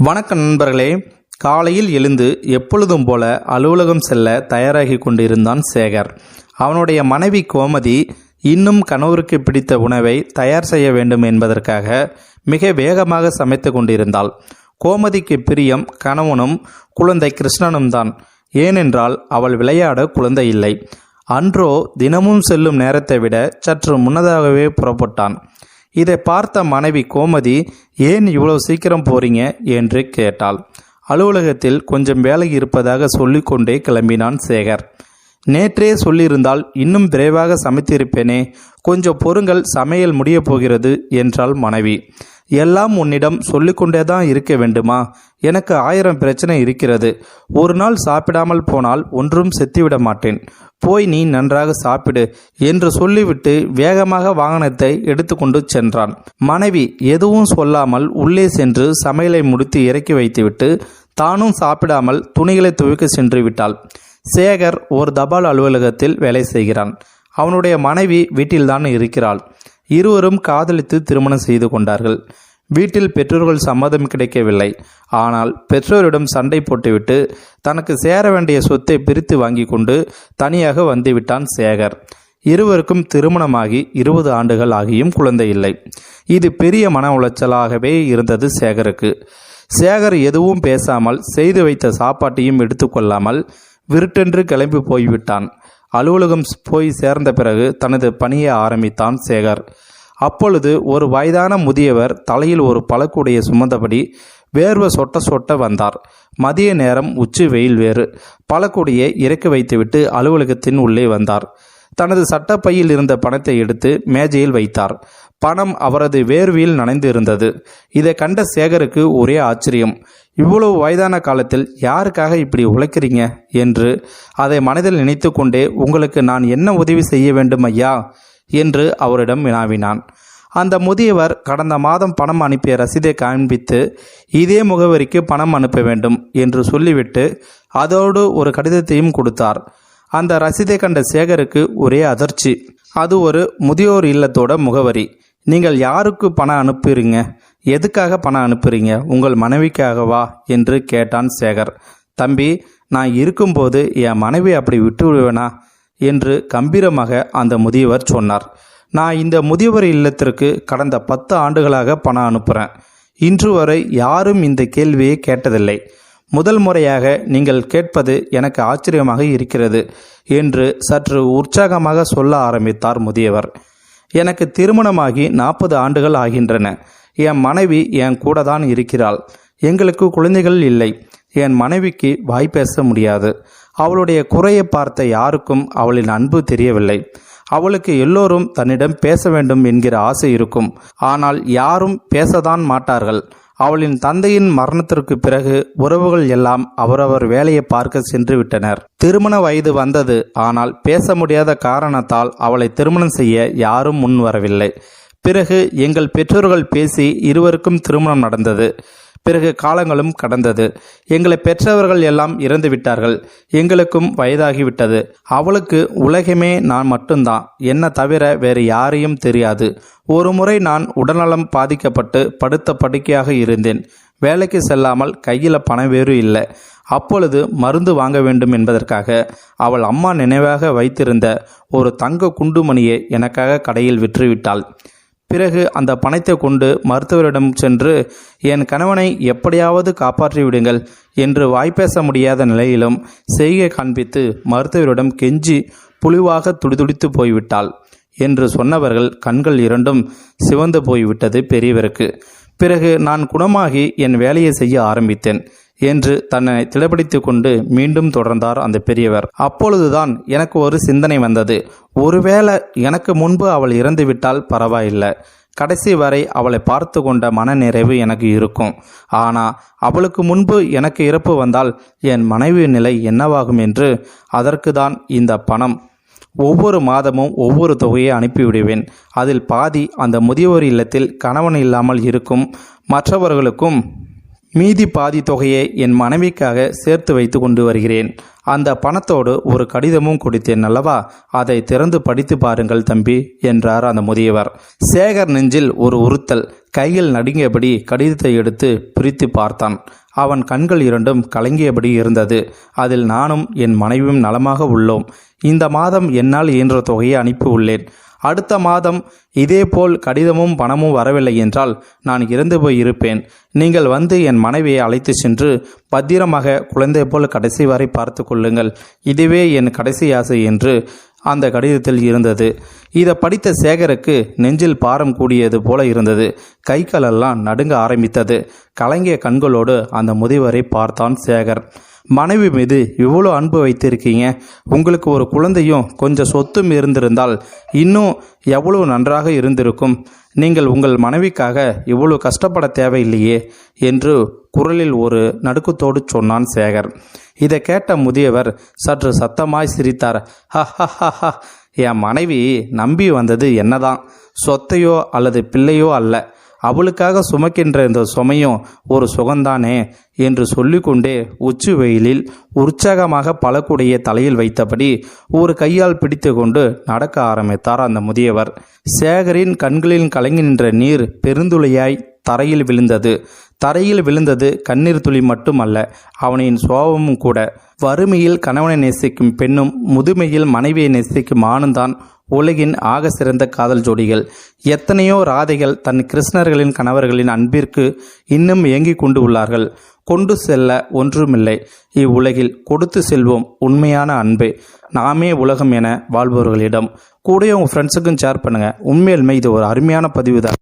வணக்கம் நண்பர்களே. காலையில் எழுந்து எப்பொழுதும் போல அலுவலகம் செல்ல தயாராகி கொண்டிருந்தான் சேகர். அவனுடைய மனைவி கோமதி இன்னும் கணவருக்கு பிடித்த உணவை தயார் செய்ய வேண்டும் என்பதற்காக மிக வேகமாக சமைத்து கொண்டிருந்தாள். கோமதிக்கு பிரியம் கணவனும் குழந்தை கிருஷ்ணனும் தான். ஏனென்றால் அவள் விளையாட குழந்தை இல்லை. அன்றோ தினமும் செல்லும் நேரத்தை விட சற்று முன்னதாகவே புறப்பட்டான். இதை பார்த்த மனைவி கோமதி ஏன் இவ்வளவு சீக்கிரம் போறீங்க? என்று கேட்டாள். அலுவலகத்தில் கொஞ்சம் வேலை இருப்பதாக சொல்லிக்கொண்டே கிளம்பினான் சேகர். நேற்றே சொல்லியிருந்தால் இன்னும் விரைவாக சமைத்திருப்பேனே கொஞ்சம் பொருங்கள் சமையல் முடியப் போகிறது என்றாள் மனைவி. எல்லாம் உன்னிடம் சொல்லிக்கொண்டே தான் இருக்க வேண்டுமா? எனக்கு ஆயிரம் பிரச்சனை இருக்கிறது. ஒரு நாள் சாப்பிடாமல் போனால் ஒன்றும் செத்துவிட மாட்டேன். போய் நீ நன்றாக சாப்பிடு என்று சொல்லிவிட்டு வேகமாக வாகனத்தை எடுத்துக்கொண்டு சென்றான். மனைவி எதுவும் சொல்லாமல் உள்ளே சென்று சமையலை முடித்து இறக்கி வைத்துவிட்டு தானும் சாப்பிடாமல் துணிகளை துவைக்க சென்று விட்டாள். சேகர் ஒரு தபால் அலுவலகத்தில் வேலை செய்கிறான். அவனுடைய மனைவி வீட்டில்தான் இருக்கிறாள். இருவரும் காதலித்து திருமணம் செய்து கொண்டார்கள். வீட்டில் பெற்றோர்கள் சம்மதம் கிடைக்கவில்லை. ஆனால் பெற்றோரிடம் சண்டை போட்டுவிட்டு தனக்கு சேர வேண்டிய சொத்தை பிரித்து வாங்கி கொண்டு தனியாக வந்துவிட்டான் சேகர். இருவருக்கும் திருமணமாகி இருபது ஆண்டுகள் ஆகியும் குழந்தை இல்லை. இது பெரிய மன உளைச்சலாகவே இருந்தது சேகருக்கு. சேகர் எதுவும் பேசாமல் செய்து வைத்த சாப்பாட்டையும் எடுத்துக்கொள்ளாமல் விருட்டென்று கிளம்பி போய்விட்டான். அலுவலகம் போய் சேர்ந்த பிறகு தனது பணியை ஆரம்பித்தான் சேகர். அப்பொழுது ஒரு வயதான முதியவர் தலையில் ஒரு பழக்குடைய சுமந்தபடி வேர்வை சொட்ட சொட்ட வந்தார். மதிய நேரம் உச்சி வெயில் வேறு. பழக்குடியை இறக்கி வைத்துவிட்டு அலுவலகத்தின் உள்ளே வந்தார். தனது சட்டப்பையில் இருந்த பணத்தை எடுத்து மேஜையில் வைத்தார். பணம் அவரது வேர்வியில் நனைந்து இருந்தது இதை கண்ட சேகருக்கு ஒரே ஆச்சரியம். இவ்வளவு வயதான காலத்தில் யாருக்காக இப்படி உழைக்கிறீங்க? என்று அதை மனதில் நினைத்து கொண்டே உங்களுக்கு நான் என்ன உதவி செய்ய வேண்டும் ஐயா? என்று அவரிடம் வினாவினான். அந்த முதியவர் கடந்த மாதம் பணம் அனுப்பிய ரசீதை காண்பித்து இதே முகவரிக்கு பணம் அனுப்ப வேண்டும் என்று சொல்லிவிட்டு அதோடு ஒரு கடிதத்தையும் கொடுத்தார். அந்த ரசீதை கண்ட சேகருக்கு ஒரே அதிர்ச்சி. அது ஒரு முதியோர் இல்லத்தோட முகவரி. நீங்கள் யாருக்கு பணம் அனுப்புறீங்க? எதுக்காக பணம் அனுப்புறீங்க? உங்கள் மனைவிக்காகவா என்று கேட்டான் சேகர். தம்பி நான் இருக்கும்போது என் மனைவி அப்படி விட்டு விடுவேனா என்று கம்பீரமாக அந்த முதியவர் சொன்னார். நான் இந்த முதியவர் இல்லத்திற்கு கடந்த பத்து ஆண்டுகளாக பணம் அனுப்புகிறேன் இன்று வரை யாரும் இந்த கேள்வியை கேட்டதில்லை. முதல் முறையாக நீங்கள் கேட்பது எனக்கு ஆச்சரியமாக இருக்கிறது என்று சற்று உற்சாகமாக சொல்ல ஆரம்பித்தார் முதியவர். எனக்கு திருமணமாகி நாற்பது ஆண்டுகள் ஆகின்றன. என் மனைவி என் கூட தான் இருக்கிறாள். எங்களுக்கு குழந்தைகள் இல்லை. என் மனைவிக்கு வாய் பேச முடியாது. அவளுடைய குறையை பார்த்த யாருக்கும் அவளின் அன்பு தெரியவில்லை. அவளுக்கு எல்லோரும் தன்னிடம் பேச வேண்டும் என்கிற ஆசை இருக்கும். ஆனால் யாரும் பேசதான் மாட்டார்கள். அவளின் தந்தையின் மரணத்திற்கு பிறகு உறவுகள் எல்லாம் அவரவர் வேலையை பார்க்க சென்று விட்டனர். திருமண வயது வந்தது. ஆனால் பேச முடியாத காரணத்தால் அவளை திருமணம் செய்ய யாரும் முன் வரவில்லை பிறகு எங்கள் பெற்றோர்கள் பேசி இருவருக்கும் திருமணம் நடந்தது. பிறகு காலங்களும் கடந்தது. எங்களை பெற்றவர்கள் எல்லாம் இறந்து விட்டார்கள். எங்களுக்கும் வயதாகிவிட்டது. அவளுக்கு உலகமே நான் மட்டும்தான் என்ன தவிர வேறு யாரையும் தெரியாது. ஒரு முறை நான் உடல்நலம் பாதிக்கப்பட்டு படுத்த படுக்கையாக இருந்தேன். வேலைக்கு செல்லாமல் கையில் பணம் வேறு இல்லை. அப்பொழுது மருந்து வாங்க வேண்டும் என்பதற்காக அவள் அம்மா நினைவாக வைத்திருந்த ஒரு தங்க குண்டுமணியை எனக்காக கடையில் விற்றுவிட்டாள். பிறகு அந்த பணத்தை கொண்டு மருத்துவரிடம் சென்று என் கணவனை எப்படியாவது காப்பாற்றி விடுங்கள் என்று வாய்ப்பேச முடியாத நிலையிலும் செய்கை காண்பித்து மருத்துவரிடம் கெஞ்சி புலிவாக துடிதுடித்து போய்விட்டாள் என்று சொன்னவர்கள் கண்கள் இரண்டும் சிவந்து போய்விட்டது பெரியவருக்கு. பிறகு நான் குணமாகி என் வேலையை செய்ய ஆரம்பித்தேன். என்று தன்னை திடப்படுத்திக் கொண்டு மீண்டும் தொடர்ந்தார் அந்த பெரியவர். அப்பொழுதுதான் எனக்கு ஒரு சிந்தனை வந்தது. ஒருவேளை எனக்கு முன்பு அவள் இறந்துவிட்டால் பரவாயில்லை. கடைசி வரை அவளை பார்த்து கொண்ட மன நிறைவு எனக்கு இருக்கும். ஆனால் அவளுக்கு முன்பு எனக்கு இறப்பு வந்தால் என் மனைவி நிலை என்னவாகும் என்று அதற்கு தான் இந்த பணம். ஒவ்வொரு மாதமும் ஒவ்வொரு தொகையை அனுப்பிவிடுவேன். அதில் பாதி அந்த முதியோர் இல்லத்தில் கணவன் இல்லாமல் இருக்கும். மற்றவர்களுக்கும் மீதி பாதி தொகையை என் மனைவிக்காக சேர்த்து வைத்து கொண்டு வருகிறேன். அந்த பணத்தோடு ஒரு கடிதமும் கொடுத்தேன் அல்லவா? அதை திறந்து படித்து பாருங்கள் தம்பி என்றார் அந்த முதியவர். சேகர் நெஞ்சில் ஒரு உறுத்தல். கையில் நடுங்கியபடி கடிதத்தை எடுத்து பிரித்து பார்த்தான். அவன் கண்கள் இரண்டும் கலங்கியபடி இருந்தது. அதில் நானும் என் மனைவியும் நலமாக உள்ளோம். இந்த மாதம் என்னால் இயன்ற தொகையை அனுப்பி உள்ளேன் அடுத்த மாதம் இதேபோல் கடிதமும் பணமும் வரவில்லை என்றால் நான் இறந்து போய் இருப்பேன். நீங்கள் வந்து என் மனைவியை அழைத்து சென்று பத்திரமாக குழந்தை போல் கடைசி வரை பார்த்து கொள்ளுங்கள். இதுவே என் கடைசி ஆசை என்று அந்த கடிதத்தில் இருந்தது. இதை படித்த சேகருக்கு நெஞ்சில் பாரம் கூடியது போல இருந்தது. கை காலெல்லாம் நடுங்க ஆரம்பித்தது. கலங்கிய கண்களோடு அந்த முதியவரை பார்த்தான் சேகர். மனைவி மீது இவ்வளோ அன்பு வைத்திருக்கீங்க. உங்களுக்கு ஒரு குழந்தையும் கொஞ்சம் சொத்தும் இருந்திருந்தால் இன்னும் எவ்வளவு நன்றாக இருந்திருக்கும். நீங்கள் உங்கள் மனைவிக்காக இவ்வளோ கஷ்டப்பட தேவையில்லையே என்று குரலில் ஒரு நடுக்கத்தோடு சொன்னான் சேகர். இதை கேட்ட முதியவர் சற்று சத்தமாய் சிரித்தார். ஹ ஹ ஹ. என் மனைவி நம்பி வந்தது என்னதான்? சொத்தையோ அல்லது பிள்ளையோ அல்ல. அவளுக்காக சுமக்கின்ற இந்த சுமையும் ஒரு சுகந்தானே என்று சொல்லிக்கொண்டே உச்சி வெயிலில் உற்சாகமாக பழக்குடைய தலையில் வைத்தபடி ஒரு கையால் பிடித்து கொண்டு நடக்க ஆரம்பித்தார் அந்த முதியவர். சேகரின் கண்களில் கலங்கி நின்ற நீர் பெருந்துளையாய் தரையில் விழுந்தது. தரையில் விழுந்தது கண்ணீர் துளி மட்டுமல்ல அவனின் சோபமும் கூட. வறுமையில் கணவனை நேசிக்கும் பெண்ணும் முதுமையில் மனைவியை நேசிக்கும் ஆணும்தான் உலகின் ஆக சிறந்த காதல் ஜோடிகள். எத்தனையோ ராதைகள் தன் கிருஷ்ணர்களின் கணவர்களின் அன்பிற்கு இன்னும் ஏங்கிக் கொண்டு உள்ளார்கள். கொண்டு செல்ல ஒன்றுமில்லை. இவ்வுலகில் கொடுத்து செல்வோம் உண்மையான அன்பு. நாமே உலகம் என வாழ்பவர்களிடம். கூட உங்கள் ஃப்ரெண்ட்ஸுக்கும் ஷேர் பண்ணுங்கள் உண்மையிலுமே இது ஒரு அருமையான பதிவு தான்